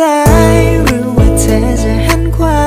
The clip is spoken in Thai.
ซ้หรือว่าเธอจะหันขวา